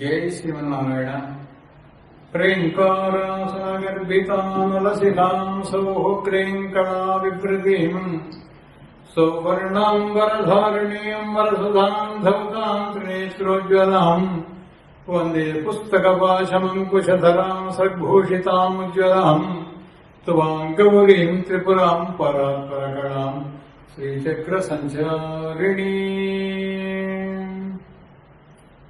जय श्रीमन्नारायण प्रेङ्कारासागर्भितानलसितां सौहुक्रेङ्कणा विभृतिम् सौवर्णाम्बरधारणीयम् वरसुधाम् धौताम् त्रिनेत्रोज्ज्वलाम् वन्दे पुस्तकपाशमङ्कुशधराम् सद्भूषितामुज्ज्वलाम् त्वाम् गौरीम् त्रिपुराम् परात्परकणाम् श्रीचक्रसञ्चारिणी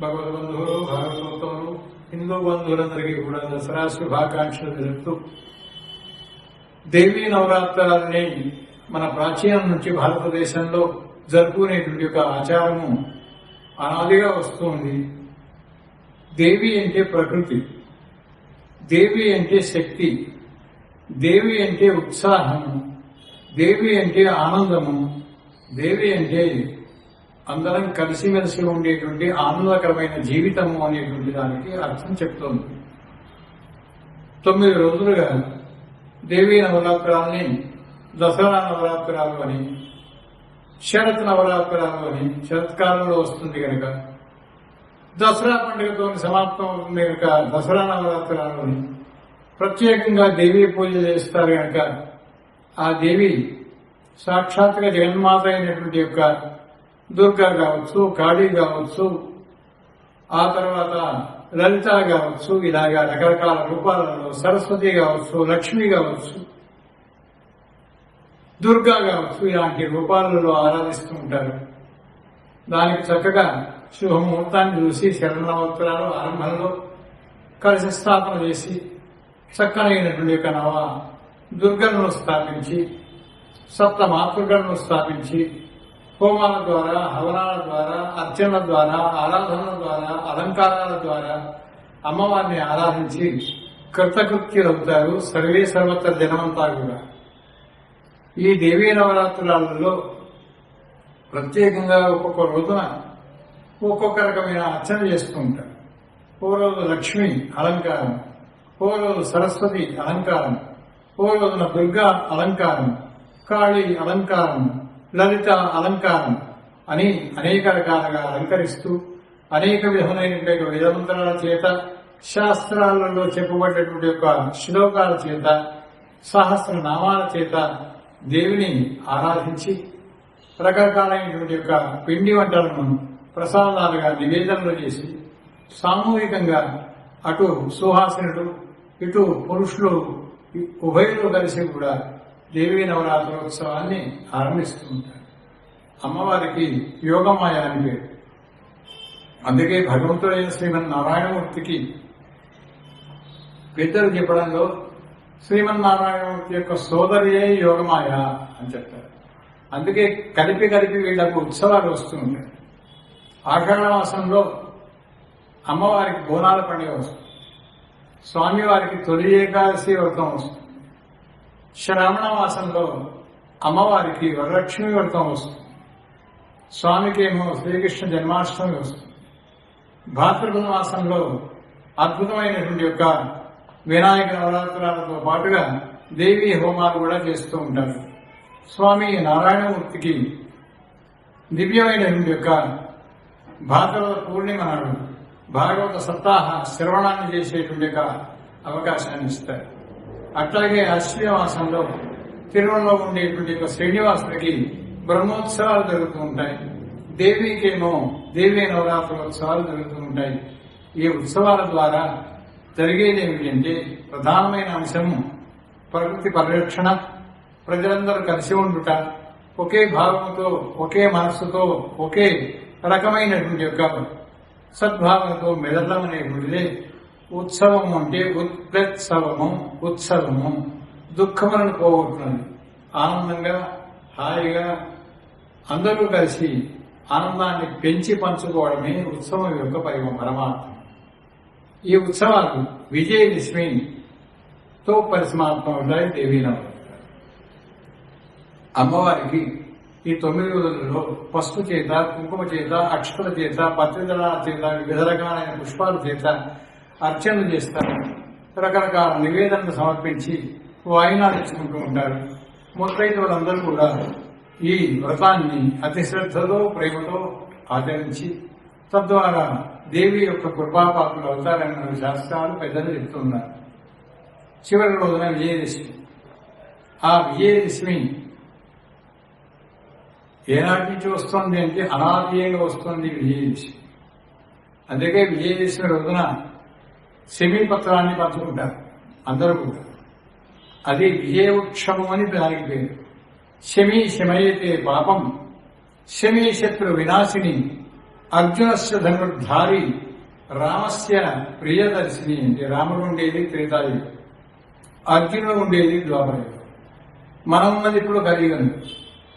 భగవద్బంధువులు భాగవతోత్తములు హిందూ బంధువులందరికీ కూడా దసరా శుభాకాంక్షలు తెలుపుతూ దేవీ నవరాత్రాలని మన ప్రాచీనం నుంచి భారతదేశంలో జరుపుకునేటువంటి ఒక ఆచారము అనాదిగా వస్తుంది. దేవి అంటే ప్రకృతి దేవి అంటే శక్తి దేవి అంటే ఉత్సాహము దేవి అంటే ఆనందము దేవి అంటే అందరం కలిసిమెలిసి ఉండేటువంటి ఆనందకరమైన జీవితము అనేటువంటి దానికి అర్థం చెప్తోంది. తొమ్మిది రోజులుగా దేవీ నవరాత్రాలని దసరా నవరాత్రాలు అని శరత్ నవరాత్రాలు అని శరత్కాలంలో వస్తుంది కనుక దసరా పండుగతో సమాప్తం అవుతుంది కనుక దసరా నవరాత్రాలు అని ప్రత్యేకంగా దేవీ పూజ చేస్తారు కనుక ఆ దేవి సాక్షాత్గా జగన్మాత అయినటువంటి యొక్క దుర్గా కావచ్చు కాళీ కావచ్చు ఆ తర్వాత లలిత కావచ్చు ఇలాగా రకరకాల రూపాలలో సరస్వతి కావచ్చు లక్ష్మి కావచ్చు దుర్గా కావచ్చు ఇలాంటి రూపాలలో ఆరాధిస్తూ ఉంటారు. దానికి చక్కగా శుభముహూర్తాన్ని చూసి శరణవత్సరాలు ఆరంభంలో కలిసి స్థాపన చేసి చక్కనైనటువంటి యొక్క నవ దుర్గలను స్థాపించి సప్త మాతృగలను స్థాపించి హోమాల ద్వారా హవనాల ద్వారా అర్చనల ద్వారా ఆరాధనల ద్వారా అలంకారాల ద్వారా అమ్మవారిని ఆరాధించి కృతకృత్యులవుతారు సర్వే సర్వత్ర జనమంతా కూడా. ఈ దేవీ నవరాత్రులలో ప్రత్యేకంగా ఒక్కొక్క రోజున ఒక్కొక్క రకమైన అర్చన చేసుకుంటారు ఓ రోజు లక్ష్మి అలంకారం ఓ రోజు సరస్వతి అలంకారం ఓ రోజున దుర్గా అలంకారం కాళీ అలంకారం లలిత అలంకారం అని అనేక రకాలుగా అలంకరిస్తూ అనేక విధములైనటువంటి వేదమంత్రాల చేత శాస్త్రాలలో చెప్పబడినటువంటి యొక్క శ్లోకాల చేత సహస్ర నామాల చేత దేవిని ఆరాధించి రకరకాలైనటువంటి యొక్క పిండి వంటలను ప్రసాదాలుగా నివేదనలు చేసి సామూహికంగా అటు సుహాసినుడు ఇటు పురుషులు ఉభయులు కలిసి కూడా దేవీ నవరాత్రోత్సవాన్ని ఆరంభిస్తూ ఉంటారు. అమ్మవారికి యోగమాయ అని పేరు. అందుకే భగవంతుడైన శ్రీమన్నారాయణమూర్తికి పెద్దలు చెప్పడంలో శ్రీమన్నారాయణమూర్తి యొక్క సోదరియే యోగమాయ అని చెప్తారు. అందుకే కలిపి కలిపి వీళ్ళకు ఉత్సవాలు వస్తూ ఉంటాయి. ఆషాఢ మాసంలో అమ్మవారికి బోనాల పండుగ వస్తుంది. స్వామివారికి తొలి ఏకాదశి వ్రతం వస్తుంది. శ్రావణ మాసంలో అమ్మవారికి వరలక్ష్మి వ్రతం వస్తుంది. స్వామికేమో శ్రీకృష్ణ జన్మాష్టమి వస్తుంది. భాద్రపద మాసంలో అద్భుతమైనటువంటి యొక్క వినాయక నవరాత్రాలతో పాటుగా దేవీ హోమాలు కూడా చేస్తూ ఉంటారు. స్వామి నారాయణమూర్తికి దివ్యమైనటువంటి యొక్క భాగవత పూర్ణిమ నాడు భాగవత సప్తాహ శ్రవణాన్ని చేసేటువంటి యొక్క అవకాశాన్ని ఇస్తారు. అట్లాగే అశ్విన మాసంలో తిరుమలలో ఉండేటువంటి యొక్క శ్రీనివాసుడికి బ్రహ్మోత్సవాలు జరుగుతూ ఉంటాయి. దేవికేమో దేవి నవరాత్రోత్సవాలు జరుగుతూ ఉంటాయి. ఈ ఉత్సవాల ద్వారా జరిగేది ఏమిటంటే ప్రధానమైన అంశం ప్రకృతి పరిరక్షణ. ప్రజలందరూ కలిసి ఉండుట ఒకే భావంతో ఒకే మనస్సుతో ఒకే రకమైనటువంటి యొక్క సద్భావనతో మెదడం అనేటువంటిదే ఉత్సవం అంటే ఉత్ప్రత్సవము ఉత్సవము. దుఃఖములను పోగొట్టున్నది ఆనందంగా హాయిగా అందరూ కలిసి ఆనందాన్ని పెంచి పంచుకోవడమే ఉత్సవం యొక్క పరిమ పరమార్థం. ఈ ఉత్సవాలు విజయదశమితో పరిసమాప్తం ఉంటాయి దేవీ అమ్మవారికి ఈ తొమ్మిది రోజులలో పసుపు చేత కుంకుమ చేత అక్షతల చేత పత్రిదళాల చేత వివిధ రకాలైన పుష్పాల చేత అర్చనలు చేస్తారు. రకరకాల నివేదనలు సమర్పించి వాయినాలు ఇచ్చుకుంటూ ఉంటారు. ముత్తైదువులందరూ కూడా ఈ వ్రతాన్ని అతి శ్రద్ధతో ప్రేమతో ఆచరించి తద్వారా దేవి యొక్క కృపాపాత్రులు అవుతారని మన శాస్త్రాలు పెద్దలు చెప్తున్నారు చివరి రోజున విజయదశమి. ఆ విజయదశమి ఏనాటి నుంచి వస్తుంది అంటే అనాదీయంగా వస్తుంది విజయదశమి. అందుకే విజయదశమి రోజున శమీపత్రాన్ని పంచుకుంటారు. అందరూ కూడా. అది విజయోక్షమం అని దానికి పేరు. శమీ శమయతే పాపం శమీ శత్రు వినాశిని అర్జునస్య ధనుర్ధారి రామస్య ప్రియదర్శిని అంటే రాముడు ఉండేది త్రేతాయుగం అర్జునుడు ఉండేది ద్వాపరయుగం మనం ఉన్నది ఇప్పుడు కలియుగం.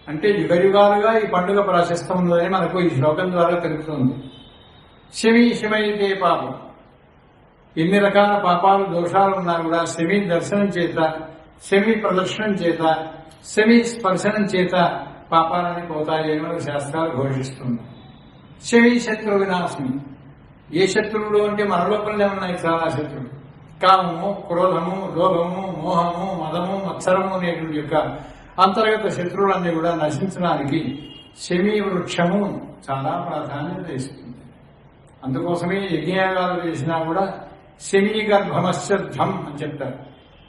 అంటే యుగయుగాలుగా ఈ పండుగ ప్రాశస్తంలోనే మనకు ఈ శ్లోకం ద్వారా తెలుపుతుంది శమి శమయితే పాపం. ఎన్ని రకాల పాపాలు దోషాలు ఉన్నా కూడా శమి దర్శనం చేత శమి ప్రదర్శనం చేత శమి స్పర్శనం చేత పాపాలని పోతాయి అని మనకు శాస్త్రాలు ఘోషిస్తున్నాయి. శమి శత్రు వినాశమి ఏ శత్రువులు అంటే మన లోపలనే ఉన్నాయి చాలా శత్రువులు. కామము క్రోధము లోభము మోహము మదము మత్సరము అనేటువంటి యొక్క అంతర్గత శత్రువులన్నీ కూడా నశించడానికి శమి వృక్షము చాలా ప్రాధాన్యత ఇస్తుంది. అందుకోసమే యజ్ఞయాగాలు చేసినా కూడా శమీ అని చెప్తారు.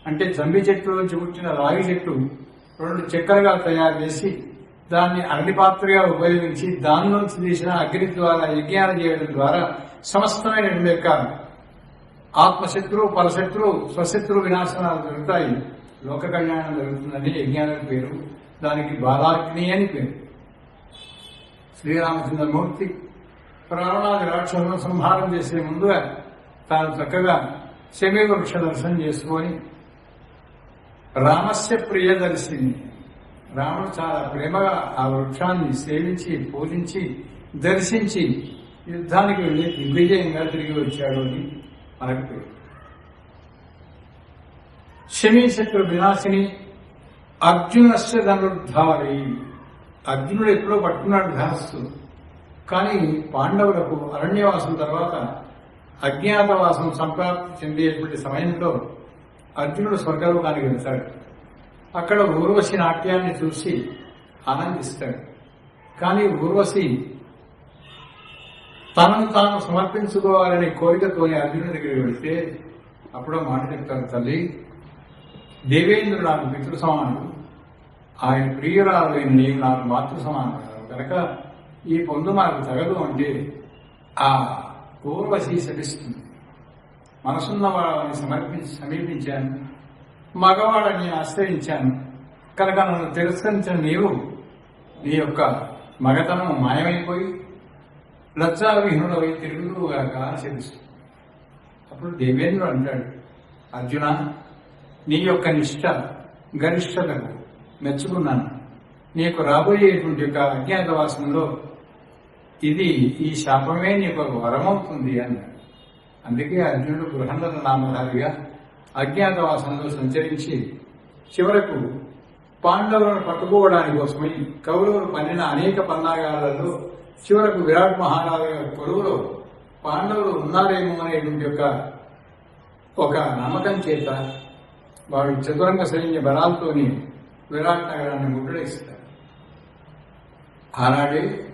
అంటే జంబి చెట్టు నుంచి పుట్టిన రాగి చెట్టు రెండు చక్కెరగా తయారు చేసి దాన్ని అగ్నిపాత్రగా ఉపయోగించి దాని నుంచి తీసిన అగ్ని ద్వారా యజ్ఞాలు చేయడం ద్వారా సమస్తమైన యొక్క ఆత్మశత్రు పరశత్రు స్వశత్రు వినాశనాలు జరుగుతాయి. లోక కళ్యాణం జరుగుతుందని యజ్ఞానికి పేరు. దానికి బాలాగ్ని అని పేరు. శ్రీరామచంద్రమూర్తి ప్రాణాది రాక్షసులను సంహారం చేసే ముందుగా తాను చక్కగా శమీ వృక్ష దర్శనం చేసుకొని రామస్య ప్రియదర్శిని. రాముడు చాలా ప్రేమగా ఆ వృక్షాన్ని సేవించి పూజించి దర్శించి యుద్ధానికి వెళ్ళి దిగ్విజయంగా తిరిగి వచ్చాడు అని మనకు పేరు శమీశత్రు వినాశిని అర్జునస్య ధనుర్ధారి. అర్జునుడు ఎప్పుడో పట్టుకున్నాడు ధనస్సు కానీ పాండవులకు అరణ్యవాసం తర్వాత అజ్ఞాతవాసం సంప్రాప్తి చెందేటువంటి సమయంలో అర్జునుడు స్వర్గలోకానికి వెళ్తాడు. అక్కడ ఊర్వశి నాట్యాన్ని చూసి ఆనందిస్తాడు. కానీ ఊర్వశి తనను తాను సమర్పించుకోవాలనే కోరికతోని అర్జునుడి దగ్గరికి వెళ్తే అప్పుడో మాట చెప్తారు తల్లి దేవేంద్రుడు నాకు పితృ సమానుడు. ఆయన ప్రియురాలైన నీవు నాకు మాతృ సమానుడు. కనుక ఈ పొందు మనకు తగదు అంటే ఆ పూర్వశి శపిస్తుంది మనసున్న వాళ్ళని సమర్పించి సమీపించాను. మగవాడని ఆశ్రయించాను. కనుక నన్ను తిరస్కరించిన నీవు నీ యొక్క మగతనం మాయమైపోయి లజ్జావిహీనుడవై తిరుగుగాక శపిస్తుంది అప్పుడు దేవేంద్రుడు అంటాడు అర్జున నీ యొక్క నిష్ట గరిష్టతకు మెచ్చుకున్నాను. నీకు రాబోయేటువంటి యొక్క అజ్ఞాతవాసంలో ఇది ఈ శాపమే నీకు ఒక వరమవుతుంది అన్నాడు అందుకే అర్జునుడు బృహన్నర నామధారిగా అజ్ఞాతవాసంలో సంచరించి చివరకు పాండవులను పట్టుకోవడానికి కోసమై కౌరవులు పన్నిన అనేక పన్నాగాలలో చివరకు విరాట్ మహారాజు గారి కొలువులో పాండవులు ఉన్నారేమో అనేటువంటి యొక్క ఒక నమ్మకం చేత వాడు చతురంగ సైన్య బలాలతోని విరాట్ నగరాన్ని ముట్టడిస్తారు. ఆనాడే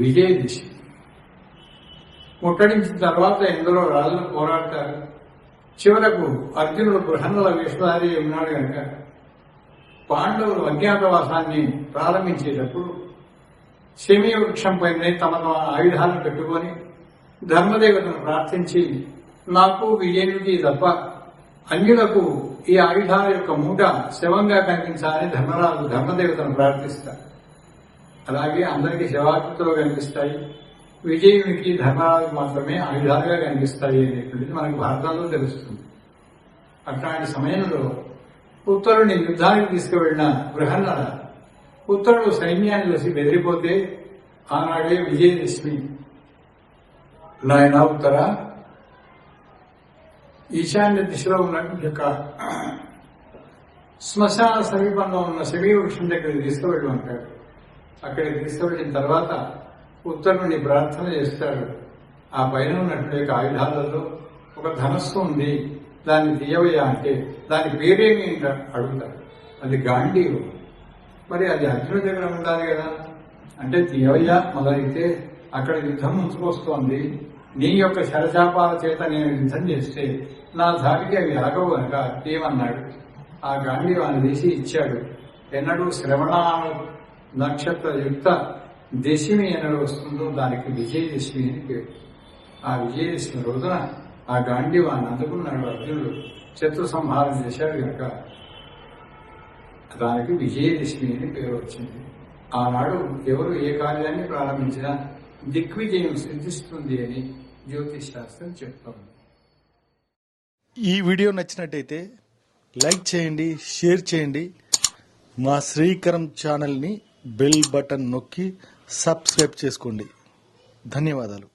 విజయదశమి ముట్టడించిన తర్వాత ఎందరో రాజులు పోరాడతారు. చివరకు అర్జునుడు బృహన్నల విశ్వధారి ఉన్నాడు కనుక పాండవులు అజ్ఞాతవాసాన్ని ప్రారంభించేటప్పుడు శమీ పైన తమ తమ ఆయుధాలను పెట్టుకొని ధర్మదేవతను ప్రార్థించి నాకు విజయునికి తప్ప అన్యులకు ఈ ఆయుధాల యొక్క మూట శవంగా కనిపించాలని ధర్మరాజు ధర్మదేవతను ప్రార్థిస్తారు. అలాగే అందరికీ శవాకృతులు కనిపిస్తాయి. విజయునికి ధర్మరాజు మాత్రమే ఆయుధాలుగా కనిపిస్తాయి అనేటువంటిది మనకు భారతంలో తెలుస్తుంది. అట్లాంటి సమయంలో ఉత్తరుని యుద్ధానికి తీసుకువెళ్ళిన బృహన్నర ఉత్తరుడు సైన్యాన్ని చూసి బెదిరిపోతే ఆనాడే విజయదశమి. నాయన ఉత్తర ఈశాన్య దిశలో ఉన్న యొక్క శ్మశాన సమీపంలో ఉన్న శమీ వృక్షం దగ్గర తీసుకువెళ్ళి ఉంటాడు అక్కడికి తీసుకువెళ్ళిన తర్వాత ఉత్తరుని ప్రార్థన చేస్తాడు. ఆ పైన ఉన్నట్టు యొక్క ఆయుధాలలో ఒక ధనస్సు ఉంది. దాన్ని తీయవయ్యా అంటే దాని పేరేమి అని అడుగుతాడు. అది గాంధీవు. మరి అది అర్జునుడి దగ్గర ఉండాలి కదా. అంటే తీయవయ్యా మొదలైతే అక్కడ యుద్ధం ముంచుకొస్తోంది. నీ యొక్క శరచాపాల చేత నేను యుద్ధం చేస్తే నా ధాటికి అవి అరగవు కనుక ఏమన్నాడు ఆ గాంధీవాన్ని తీసి ఇచ్చాడు. ఎన్నడూ శ్రవణ నక్షత్ర యుక్త దశమి ఎన్నడూ వస్తుందో దానికి విజయదశమి అని పేరు. ఆ విజయదశమి రోజున ఆ గాంధీవాన్ని అందుకున్నాడు అర్జునుడు శత్రు సంహారం చేశాడు కనుక దానికి విజయదశమి అని పేరు వచ్చింది. ఆనాడు ఎవరు ఏ కార్యాన్ని ప్రారంభించినా దిగ్విజయం సిద్ధిస్తుంది అని జ్యోతిష్ శాస్త్రం చెప్తోంది. ఈ వీడియో నచ్చినట్టయితే లైక్ చేయండి షేర్ చేయండి. మా శ్రీకరం ఛానల్ని బెల్ బటన్ నొక్కి సబ్స్క్రైబ్ చేసుకోండి. ధన్యవాదాలు.